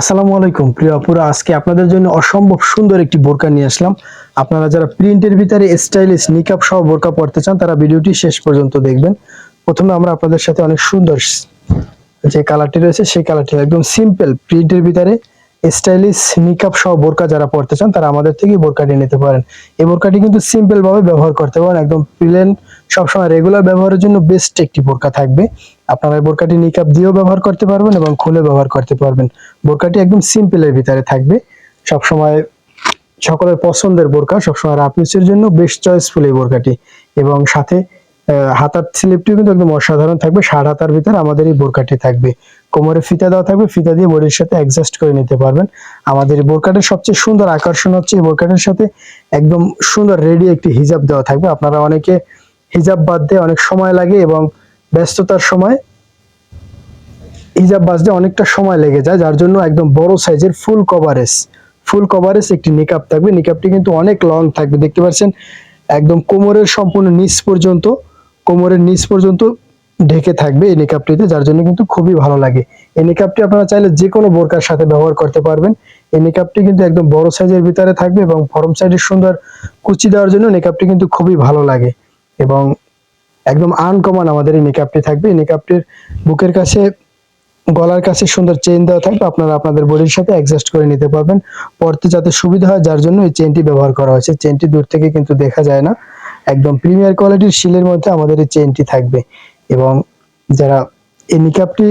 আসসালামু আলাইকুম, প্রিয় আপুরা। আজকে আপনাদের জন্য অসম্ভব সুন্দর একটি বোরকা নিয়ে আসলাম। আপনারা যারা প্রিন্টের ভিতরে স্টাইলিশ নিকাপ সহ বোরকা পড়তে চান, তারা ভিডিওটি শেষ পর্যন্ত দেখবেন। প্রথমে আমরা আপনাদের সাথে অনেক সুন্দর যে কালারটি রয়েছে, সেই কালারটি একদম সিম্পল প্রিন্টের ভিতরে স্টাইলিশ নিকাপ সহ বোরকা যারা পড়তে চান, তারা আমাদের থেকে বোরকাটি নিতে পারেন। এই বোরকাটি কিন্তু সিম্পলভাবে ব্যবহার করতে পারেন, একদম প্লেন সবসময় রেগুলার ব্যবহারের জন্য বেস্ট একটি বোরকা থাকবে। আপনারা বোরকাটি নিকাপ দিয়েও ব্যবহার করতে পারবেন এবং খুলে ব্যবহার করতে পারবেন। বোরকাটি একদম সিম্পলের ভিতরে থাকবে। সবসময় সকলের পছন্দের বোরকা, সবসময় রাপিউসের জন্য বেস্ট চয়েসফুল এই বোরকাটি। এবং সাথে হাতার স্লিপটিও কিন্তু একদম অসাধারণ থাকবে। ষাট হাতার ভিতরে আমাদের এই বোরকাটি থাকবে। কোমরে ফিতা দেওয়া থাকবে। ফিতা দিয়ে বডির সাথে অ্যাডজাস্ট করে নিতে পারবেন। আমাদের এই বোরকাটার সবচেয়ে সুন্দর আকর্ষণ হচ্ছে এই বোরকাটার সাথে একদম সুন্দর রেডি একটি হিজাব দেওয়া থাকবে। আপনারা অনেকে হিজাব দিয়ে অনেক সময় লাগে এবং ব্যস্ততার সময় হিজাব বাজতে অনেকটা সময় লেগে যায়, যার জন্য একদম বড় সাইজের ফুল কভারেজ ফুল কভারেজ একটি নিকাপ থাকবে। নিকাপটি কিন্তু অনেক লং থাকবে। দেখতে পাচ্ছেন, একদম কোমরের সম্পূর্ণ নিচ পর্যন্ত, কোমরের নিচ পর্যন্ত ঢেকে থাকবে এই নিকাপটিতে, যার জন্য কিন্তু খুবই ভালো লাগে। এই নিকাপটি আপনারা চাইলে যে কোনো বোরকার সাথে ব্যবহার করতে পারবেন। এই নিকাপটি কিন্তু একদম বড় সাইজের ভিতরে থাকবে এবং ফরম সাইডের সুন্দর কুচি দেওয়ার জন্য নিকাপটি কিন্তু খুবই ভালো লাগে। এবং একদম আনকমন আমাদের এই মেকআপটি থাকবে। এই নিকাপটির বুকের কাছে, গলার কাছে সুন্দর চেন দেওয়া থাকবে। আপনারা আপনাদের বডির সাথে অ্যাডজাস্ট করে নিতে পারবেন। পরতে যাতে সুবিধা হয়, যার জন্য এই চেনটি ব্যবহার করা হয়েছে। চেনটি দূর থেকে কিন্তু দেখা যায় না। একদম প্রিমিয়ার কোয়ালিটির শিলের মধ্যে আমাদের এই চেইনটি থাকবে। এবং যারা এই নিকাপটি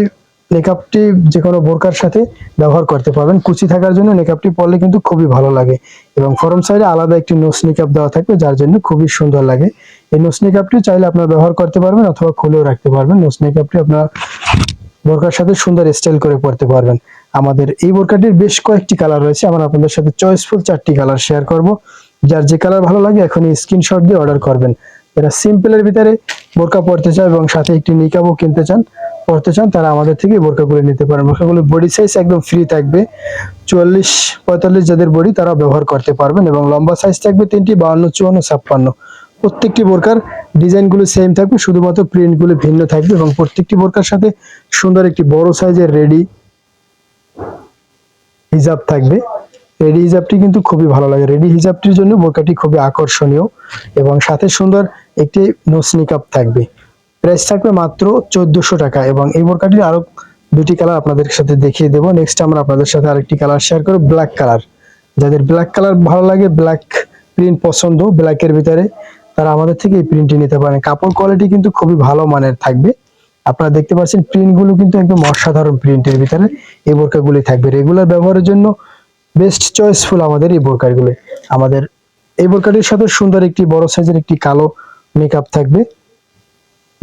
নিকাপটি যে কোনো বোরকার সাথে ব্যবহার করতে পারবেন। কুচি থাকার জন্য নিকাপটি পরলে কিন্তু খুবই ভালো লাগে এবং ফরম সাইডে আলাদা একটি নোস নিকাপ দেওয়া থাকবে, যার জন্য খুবই সুন্দর লাগে। এই নোস নিকাপটি চাইলে আপনারা ব্যবহার করতে পারবেন অথবা খুলেও রাখতে পারবেন। নোস নিকাপটি আপনারা বোরকার সাথে সুন্দর স্টাইল করে পড়তে পারবেন। আমাদের এই বোরকাটির বেশ কয়েকটি কালার রয়েছে। আমরা আপনাদের সাথে চয়েসফুল চারটি কালার শেয়ার করব। যার যে কালার ভালো লাগে এখনই স্ক্রিনশট দিয়ে অর্ডার করবেন। যারা সিম্পলের ভিতরে বোরকা পড়তে চায় এবং সাথে একটি নিকাবও কিনতে চান পড়তে চান, তারা আমাদের থেকে বোরকাগুলো নিতে পারেন। বোরকাগুলো বডি সাইজ একদম ফ্রি থাকবে। চুয়াল্লিশ পঁয়তাল্লিশ যাদের বডি তারা ব্যবহার করতে পারবেন এবং লম্বা সাইজ থাকবে তিনটি বাউন্ন চুয়ান্ন, ছাপ্পান্ন। প্রত্যেকটি বোরকার ডিজাইনগুলো সেম থাকবে, শুধুমাত্র প্রিন্টগুলো ভিন্ন থাকবে এবং প্রত্যেকটি বোরকার সাথে সুন্দর একটি বড় সাইজের রেডি হিজাব থাকবে। রেডি হিজাবটি কিন্তু খুবই ভালো লাগে। রেডি হিজাবটির জন্য বোরকাটি খুবই আকর্ষণীয় এবং সাথে সুন্দর একটি নোস নিকাপ থাকবে। প্রাইস থাকবে মাত্র চোদ্দশো টাকা এবং এই বোরকাটির আরও দুটি কালার আপনাদের সাথে দেখিয়ে দেবো। নেক্সট আমরা আপনাদের সাথে আরেকটি কালার শেয়ার করব ব্ল্যাক কালার যাদের ব্ল্যাক কালার ভালো লাগে ব্ল্যাক প্রিন্ট পছন্দ ব্ল্যাকের ভিতরে তারা আমাদের থেকে এই প্রিন্টটি নিতে পারেন। কাপড় কোয়ালিটি কিন্তু খুবই ভালো মানের থাকবে। আপনারা দেখতে পাচ্ছেন প্রিন্টগুলো কিন্তু একদম অসাধারণ প্রিন্টের ভিতরে এই বোরকাগুলি থাকবে। রেগুলার ব্যবহারের জন্য বেস্ট চয়েসফুল আমাদের এই বোরকাগুলি। আমাদের এই বোরকাটির সাথে সুন্দর একটি, বড় সাইজের একটি কালো মেকআপ থাকবে।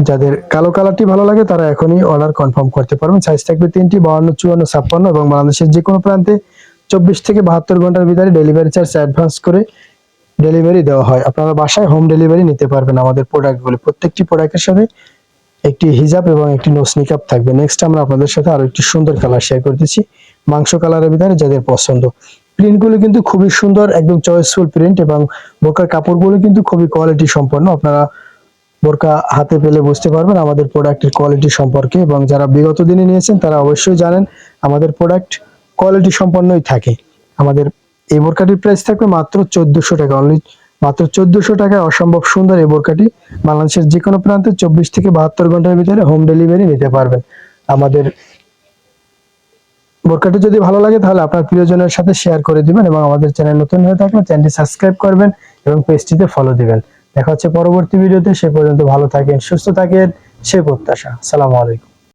যাদের কালো কালারটি ভালো লাগে, তারা এখনই অর্ডার কনফার্ম করতে পারবেন। সাইজ থাকবে তিনটি বাউন্ন চুয়ান্ন, ছাপ্পান্ন এবং বাংলাদেশের যে কোনো প্রান্তে চব্বিশ থেকে বাহাত্তর ঘণ্টার ভিতরে ডেলিভারি চার্জ অ্যাডভান্স করে ডেলিভারি দেওয়া হয়। আপনারা বাসায় হোম ডেলিভারি নিতে পারবেন আমাদের প্রোডাক্টগুলি প্রত্যেকটি প্রোডাক্টের সাথে একটি হিজাব এবং একটি নোস নিকাপ থাকবে। নেক্সট আমরা আপনাদের সাথে আরও একটি সুন্দর কালার শেয়ার করতেছি। মাংস কালারের ভিতরে যাদের পছন্দ। প্রিন্টগুলো কিন্তু খুবই সুন্দর, একদম চয়েসফুল প্রিন্ট এবং বোকার কাপড়গুলো কিন্তু খুবই কোয়ালিটি সম্পন্ন আপনারা বোরকা হাতে পেলে বুঝতে পারবেন আমাদের প্রোডাক্টের কোয়ালিটি সম্পর্কে এবং যারা বিগত দিনে নিয়েছেন তারা অবশ্যই জানেন আমাদের প্রোডাক্ট কোয়ালিটি সম্পন্নই থাকে। আমাদের এই বোরকাটির প্রাইস থাকবে মাত্র চোদ্দশো টাকা। অনলি মাত্র চোদ্দশো টাকায় অসম্ভব সুন্দর এই বোরকাটি বাংলাদেশের যে কোনো প্রান্তে চব্বিশ থেকে বাহাত্তর ঘণ্টার ভিতরে হোম ডেলিভারি নিতে পারবেন। আমাদের বোরকাটি যদি ভালো লাগে তাহলে আপনার প্রিয়জনের সাথে শেয়ার করে দিবেন এবং আমাদের চ্যানেল নতুন হয়ে থাকলে চ্যানেলটি সাবস্ক্রাইব করবেন এবং পেজটিতে ফলো দিবেন। দেখা হচ্ছে পরবর্তী ভিডিওতে সে পর্যন্ত ভালো থাকেন সুস্থ থাকেন সে প্রত্যাশা। সালামু আলাইকুম।